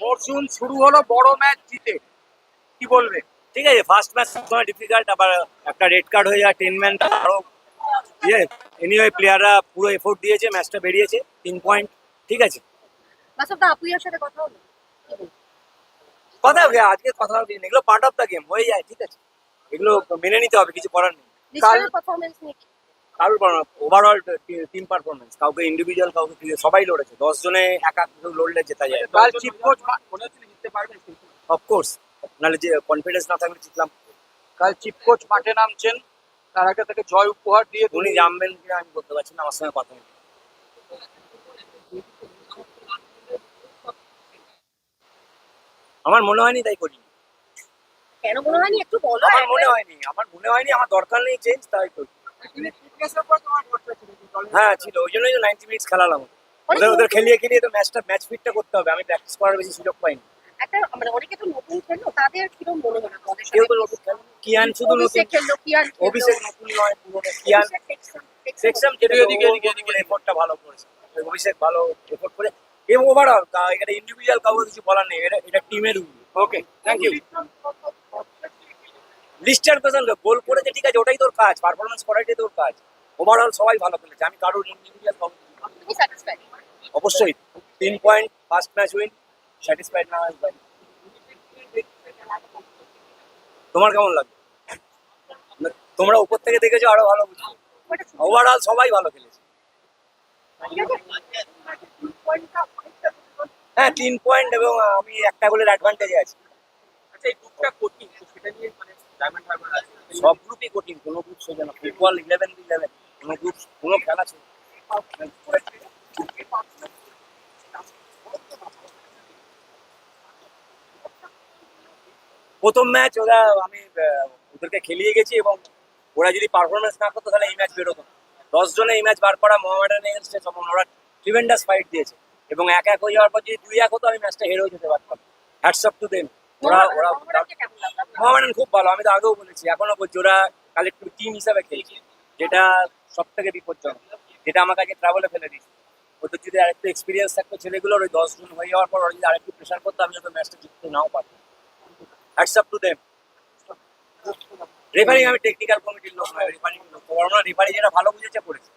মরশুম শুরু হলো বড় ম্যাচ জিতে। কি বলবে? ঠিক আছে ফার্স্ট ম্যাচ সবসময় ডিফিকাল্ট আবার একটা রেড কার্ড হয়ে যায় টেন ম্যানটা আরও ইয়ে এনিওয়ে প্লেয়াররা পুরো এফোর্ট দিয়েছে ম্যাচটা বেরিয়েছে তিন পয়েন্ট ঠিক আছে? কথা হবে আজকে কথা হবে এগুলো পার্ট অফ দ্য গেম হয়ে যায় ঠিক আছে। এগুলো মেনে নিতে হবে কিছু করার নেই। কারোর ওভারঅল টিম পারফরমেন্স কাউকে ইন্ডিভিজুয়াল কাউকে সবাই লড়েছে। দশ জনে এক এক লড়লে জেতা যায়। কাল চিফ কোচ মনে হচ্ছে জিততে পারবে অফকোর্স নাহলে যে কনফিডেন্স না থাকলে জিতলাম। কাল চিফ কোচ মাঠে নামছেন তার আগে তাকে জয় উপহার দিয়ে উনি জানবেন কিনা আমি বলতে পারছি না আমার সঙ্গে কথা নেই আমার মনে হয়নি তাই করি। কেন মনে হয়নি? একটু বলো আমার মনে হয়নি আমার মনে হয়নি আমার দরকার নেই চেঞ্জ তাই করি। হ্যাঁ ছিল। ওই জন্যই তো নাইনটি মিনিটস খেলালাম। ওদের ওদের খেলিয়ে খেলিয়ে তো ম্যাচটা ম্যাচ ফিটটা করতে হবে। আমি প্র্যাকটিস করার বেশি সুযোগ পাইনি। একটা মানে অনেকে তো নতুন খেললো তাদের কীরকম মনে হলো তোমাদের কেউ তো নতুন খেলেনি। কিয়ান শুধু নতুন খেললো কিয়ান অভিষেক নতুন নয় পুরোনো কিয়ান অভিষেক, টেক্সাম, টেক্সাম। সেকশন যেটা এদিকে, এদিকে, এদিকে। এফোর্টটা ভালো করেছে। অভিষেক ভালো এফোর্ট করে এবং ওভারঅল এটা ইন্ডিভিজুয়াল কাউকে কিছু বলার নেই। এটা এটা টিমের ওকে থ্যাংক ইউ লিস্টার পেছন গোল করেছে ঠিক আছে ওটাই তোর কাজ। পারফরমেন্স করাটাই তোর কাজ। ওভারঅল সবাই ভালো খেলেছে। আমি কারোর ইন্ডিভিজুয়াল অবশ্যই। তিন point first match win satisfied না হয় তোমার কেমন লাগবে তোমরা উপর থেকে দেখেছ আরও ভালো বুঝছ ওভারঅল সবাই ভালো খেলেছে। হ্যাঁ তিন পয়েন্ট এবং আমি একটা গোলের অ্যাডভান্টেজে আছি। আচ্ছা এই গ্রুপটা কঠিন সেটা নিয়ে মানে ডায়মন্ড আছে। সব গ্রুপই কঠিন কোনো গ্রুপ সোজা না। ফুটবল ইলেভেন ইলেভেন কোনো খেলা ছিল প্রথম ম্যাচ ওরা আমি ওদেরকে খেলিয়ে গেছি এবং ওরা যদি পারফরমেন্স না করতো তাহলে এই ম্যাচ বেরোতো। দশ জনে এই ম্যাচ বার করা মোহামেডান এগেনস্টে তখন ওরা ট্রিভেন্ডাস ফাইট দিয়েছে এবং এক এক হয়ে যাওয়ার পর যদি দুই এক হতো আমি ম্যাচটা হেরেও যেতে পারতাম হ্যাটস আপ টু দেম ওরা ওরা? মোহামেডান খুব ভালো আমি তো আগেও বলেছি এখনও বলছি ওরা কালেক্টিভ টিম হিসাবে খেলছে যেটা সব থেকে বিপজ্জনক, যেটা আমার কাছে ট্রাভেলে ফেলে দিয়েছে। ওদের যদি আরেকটু এক্সপিরিয়েন্স থাকতো ছেলেগুলোর, ওই দশ জন হয়ে যাওয়ার পর ওরা যদি আরেকটু প্রেশার করতো, আমি হয়তো ম্যাচটা জিততে নাও পারতাম। Hats off to them refereeing আমি টেকনিক্যাল কমিটির লোক নয় রেফারিং লোক। রেফারি যেটা ভালো বুঝেছে, করেছে।